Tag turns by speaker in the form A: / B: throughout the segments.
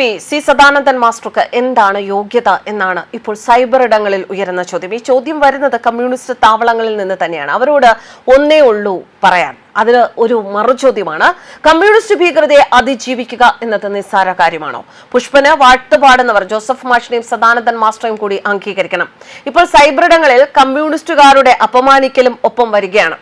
A: P C Sadanandan മാസ്റ്റർക്ക് എന്താണ് യോഗ്യത എന്നാണ് ഇപ്പോൾ സൈബർ ഇടങ്ങളിൽ ഉയരുന്ന ചോദ്യം. ഈ ചോദ്യം വരുന്നത് കമ്മ്യൂണിസ്റ്റ് താവളങ്ങളിൽ നിന്ന് തന്നെയാണ്. അവരോട് ഒന്നേ ഉള്ളൂ പറയാൻ. അതിന് ഒരു മറുചോദ്യമാണ് കമ്മ്യൂണിസ്റ്റ് ഭീകരതയെ അതിജീവിക്കുക എന്നത് നിസ്സാര കാര്യമാണോ? പുഷ്പന് വാഴ്ത്തുപാടെന്നവർ ജോസഫ് മാഷിനെയും സദാനന്ദൻ മാസ്റ്ററെയും കൂടി അംഗീകരിക്കണം. ഇപ്പോൾ സൈബർ ഇടങ്ങളിൽ കമ്മ്യൂണിസ്റ്റുകാരുടെ അപമാനിക്കലും ഒപ്പം വരികയാണ്.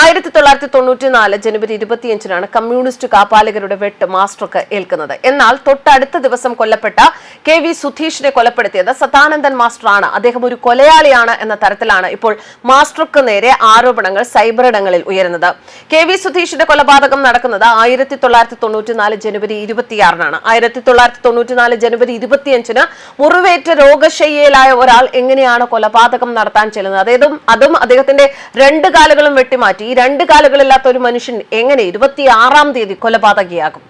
A: ആയിരത്തി തൊള്ളായിരത്തി തൊണ്ണൂറ്റി നാല് ജനുവരി ഇരുപത്തിയഞ്ചിനാണ് കമ്മ്യൂണിസ്റ്റ് കാപ്പാലികരുടെ വെട്ട് മാസ്റ്റർക്ക് ഏൽക്കുന്നത്. എന്നാൽ തൊട്ടടുത്ത ദിവസം കൊല്ലപ്പെട്ട കെ വി സുധീഷിനെ കൊലപ്പെടുത്തിയത് സദാനന്ദൻ മാസ്റ്ററാണ്. അദ്ദേഹം ഒരു കൊലയാളിയാണ് എന്ന തരത്തിലാണ് ഇപ്പോൾ മാസ്റ്റർക്ക് നേരെ ആരോപണങ്ങൾ സൈബർ ഇടങ്ങളിൽ ഉയരുന്നത്. കെ വി സുധീഷിന്റെ കൊലപാതകം നടക്കുന്നത് ആയിരത്തി തൊള്ളായിരത്തി തൊണ്ണൂറ്റി നാല് ജനുവരി ഇരുപത്തിയാറിനാണ്. ആയിരത്തി തൊള്ളായിരത്തി തൊണ്ണൂറ്റി നാല് ജനുവരി ഇരുപത്തിയഞ്ചിന് മുറിവേറ്റ രോഗശയ്യയിലായ ഒരാൾ എങ്ങനെയാണ് കൊലപാതകം നടത്താൻ ചെല്ലുന്നത്? അതേതും അതും അദ്ദേഹത്തിന്റെ രണ്ട് കാലുകളും വെട്ടിമാറ്റി. ഈ രണ്ട് കാലുകളില്ലാത്ത ഒരു മനുഷ്യൻ എങ്ങനെ ഇരുപത്തിയാറാം തീയതി കൊലപാതകിയാകും?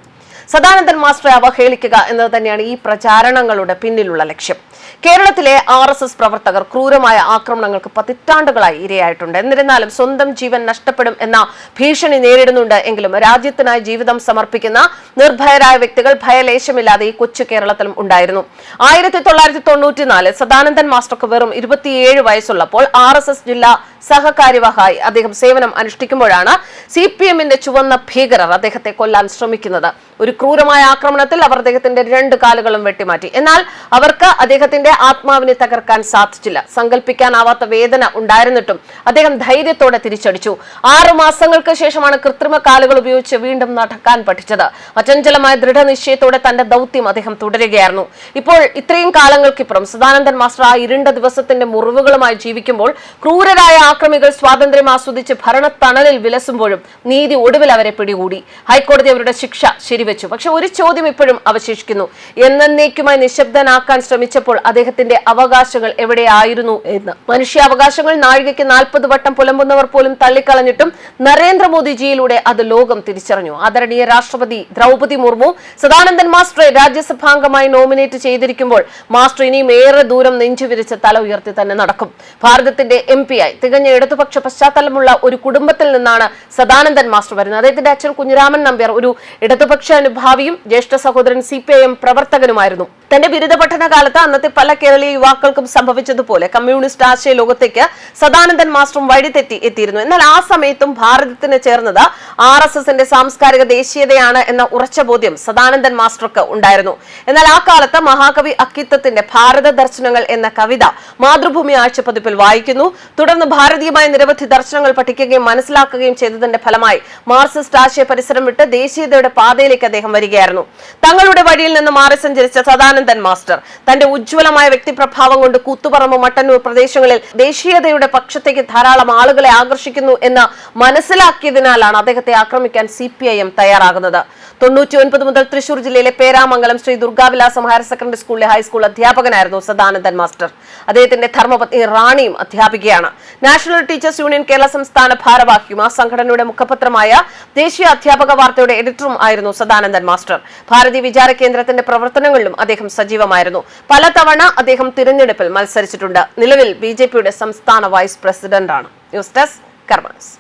A: സദാനന്ദൻ മാസ്റ്ററെ അവഹേളിക്കുക എന്നത് തന്നെയാണ് ഈ പ്രചാരണങ്ങളുടെ പിന്നിലുള്ള ലക്ഷ്യം. കേരളത്തിലെ ആർ എസ് എസ് പ്രവർത്തകർ ക്രൂരമായ ആക്രമണങ്ങൾക്ക് പതിറ്റാണ്ടുകളായി ഇരയായിട്ടുണ്ട്. എന്നിരുന്നാലും സ്വന്തം ജീവൻ നഷ്ടപ്പെടും എന്ന ഭീഷണി നേരിടുന്നുണ്ട് എങ്കിലും രാജ്യത്തിനായി ജീവിതം സമർപ്പിക്കുന്ന നിർഭയരായ വ്യക്തികൾ ഭയലേശമില്ലാതെ ഈ കൊച്ചു കേരളത്തിലും ഉണ്ടായിരുന്നു. ആയിരത്തി തൊള്ളായിരത്തി തൊണ്ണൂറ്റിനാല് സദാനന്ദൻ മാസ്റ്റർക്ക് വെറും ഇരുപത്തിയേഴ് വയസ്സുള്ളപ്പോൾ ആർ ജില്ലാ സഹകാര്യവാഹായി അദ്ദേഹം സേവനം അനുഷ്ഠിക്കുമ്പോഴാണ് സി പി എമ്മിന്റെ ചുവന്ന ഭീകരർ അദ്ദേഹത്തെ കൊല്ലാൻ ശ്രമിക്കുന്നത്. ഒരു ക്രൂരമായ ആക്രമണത്തിൽ അവർ അദ്ദേഹത്തിന്റെ രണ്ട് കാലുകളും വെട്ടിമാറ്റി. എന്നാൽ അവർക്ക് അദ്ദേഹത്തിന്റെ ആത്മാവിനെ തകർക്കാൻ സാധിച്ചില്ല. സങ്കല്പിക്കാനാവാത്ത വേദന ഉണ്ടായിരുന്നിട്ടും അദ്ദേഹം ധൈര്യത്തോടെ തിരിച്ചടിച്ചു. ആറു മാസങ്ങൾക്ക് ശേഷമാണ് കൃത്രിമ കാലുകൾ ഉപയോഗിച്ച് വീണ്ടും നടക്കാൻ പഠിച്ചത്. അചഞ്ചലമായ ദൃഢനിശ്ചയത്തോടെ തന്റെ ദൗത്യം അദ്ദേഹം തുടരുകയായിരുന്നു. ഇപ്പോൾ ഇത്രയും കാലങ്ങൾക്കിപ്പുറം സദാനന്ദൻ മാസ്റ്റർ ആ ഇരുണ്ട ദിവസത്തിന്റെ മുറിവുകളുമായി ജീവിക്കുമ്പോൾ ക്രൂരരായ ആക്രമികൾ സ്വാതന്ത്ര്യം ആസ്വദിച്ച് ഭരണത്തണലിൽ വിലസുമ്പോഴും നീതി ഒടുവിൽ അവരെ പിടികൂടി. ഹൈക്കോടതി അവരുടെ ശിക്ഷ ശരിവെച്ചു. പക്ഷെ ഒരു ചോദ്യം ഇപ്പോഴും അവശേഷിക്കുന്നു. എന്നേക്കുമായി നിശബ്ദനാക്കാൻ ശ്രമിച്ചപ്പോൾ അദ്ദേഹത്തിന്റെ അവകാശങ്ങൾ എവിടെയായിരുന്നു എന്ന്. മനുഷ്യാവകാശങ്ങൾ നാഴികയ്ക്ക് നാൽപ്പത് വട്ടം പുലമ്പുന്നവർ പോലും തള്ളിക്കളഞ്ഞിട്ടും നരേന്ദ്രമോദിജിയിലൂടെ അത് ലോകം തിരിച്ചറിഞ്ഞു. ആദരണീയ രാഷ്ട്രപതി ദ്രൗപതി മുർമു സദാനന്ദൻ മാസ്റ്ററെ രാജ്യസഭാംഗമായി നോമിനേറ്റ് ചെയ്തിരിക്കുമ്പോൾ മാസ്റ്റർ ഇനിയും ഏറെ ദൂരം നെഞ്ചുവിരിച്ച് തല ഉയർത്തി തന്നെ നടക്കും. ഭാരതത്തിന്റെ എം പി ആയി തികഞ്ഞ ഇടതുപക്ഷ പശ്ചാത്തലമുള്ള ഒരു കുടുംബത്തിൽ നിന്നാണ് സദാനന്ദൻ മാസ്റ്റർ വരുന്നത്. അദ്ദേഹത്തിന്റെ അച്ഛൻ കുഞ്ഞിരാമൻ നമ്പ്യാർ ഒരു ഇടതുപക്ഷ അനുഭാവിയും ജ്യേഷ്ഠ സഹോദരൻ സി പ്രവർത്തകനുമായിരുന്നു. തന്റെ ബിരുദ പഠന കാലത്ത് അന്നത്തെ പല കേരളീയ യുവാക്കൾക്കും സംഭവിച്ചതുപോലെ കമ്മ്യൂണിസ്റ്റ് ആശയ ലോകത്തേക്ക് സദാനന്ദൻ മാസ്റ്ററും വഴിതെറ്റി എത്തിയിരുന്നു. എന്നാൽ ആ സമയത്തും ഭാരതത്തിന് ചേർന്നത് ആർ എസ് എസിന്റെ സാംസ്കാരിക ദേശീയതയാണ് എന്ന ഉറച്ച ബോധ്യം സദാനന്ദൻ മാസ്റ്റർക്ക് ഉണ്ടായിരുന്നു. എന്നാൽ ആ കാലത്ത് മഹാകവി അക്കിത്തത്തിന്റെ ഭാരത ദർശനങ്ങൾ എന്ന കവിത മാതൃഭൂമി ആഴ്ചപ്പതിപ്പിൽ വായിക്കുന്നു. തുടർന്ന് ഭാരതീയമായ നിരവധി ദർശനങ്ങൾ പഠിക്കുകയും മനസ്സിലാക്കുകയും ചെയ്തതിന്റെ ഫലമായി മാർസിസ്റ്റ് ആശയ പരിസരം വിട്ട് ദേശീയതയുടെ പാതയിലേക്ക് അദ്ദേഹം വരികയായിരുന്നു. തങ്ങളുടെ വഴിയിൽ നിന്ന് മാറി സഞ്ചരിച്ച സദാനന്ദൻ മാസ്റ്റർ. തന്റെ ഉജ്ജ്വലമായ വ്യക്തിപ്രഭാവം കൊണ്ട് കൂത്തുപറമ്പ് മട്ടന്നൂർ പ്രദേശങ്ങളിൽ ദേശീയതയുടെ പക്ഷത്തേക്ക് ധാരാളം ആളുകളെ ആകർഷിക്കുന്നു എന്ന് മനസ്സിലാക്കിയതിനാലാണ് അദ്ദേഹത്തെ ആക്രമിക്കാൻ സി തയ്യാറാകുന്നത്. തൊണ്ണൂറ്റി ഒൻപത് മുതൽ തൃശൂർ ജില്ലയിലെ പേരാമംഗലം ശ്രീ ദുർഗാവിലാസം ഹയർ സെക്കൻഡറി സ്കൂളിലെ ഹൈസ്കൂൾ അധ്യാപകനായിരുന്നു സദാനന്ദൻ മാസ്റ്റർ. അദ്ദേഹത്തിന്റെ ധർമ്മപത്നി റാണിയും അധ്യാപികയാണ്. നാഷണൽ ടീച്ചേഴ്സ് യൂണിയൻ കേരള സംസ്ഥാന ഭാരവാഹിയും ആ സംഘടനയുടെ മുഖപത്രമായ ദേശീയ അധ്യാപക വാർത്തയുടെ എഡിറ്ററും ആയിരുന്നു സദാനന്ദൻ മാസ്റ്റർ. ഭാരതി വിചാര കേന്ദ്രത്തിന്റെ പ്രവർത്തനങ്ങളിലും അദ്ദേഹം സജീവമായിരുന്നു. പലതവണ അദ്ദേഹം തിരഞ്ഞെടുപ്പിൽ മത്സരിച്ചിട്ടുണ്ട്. നിലവിൽ ബി സംസ്ഥാന വൈസ് പ്രസിഡന്റാണ്. News desk karmas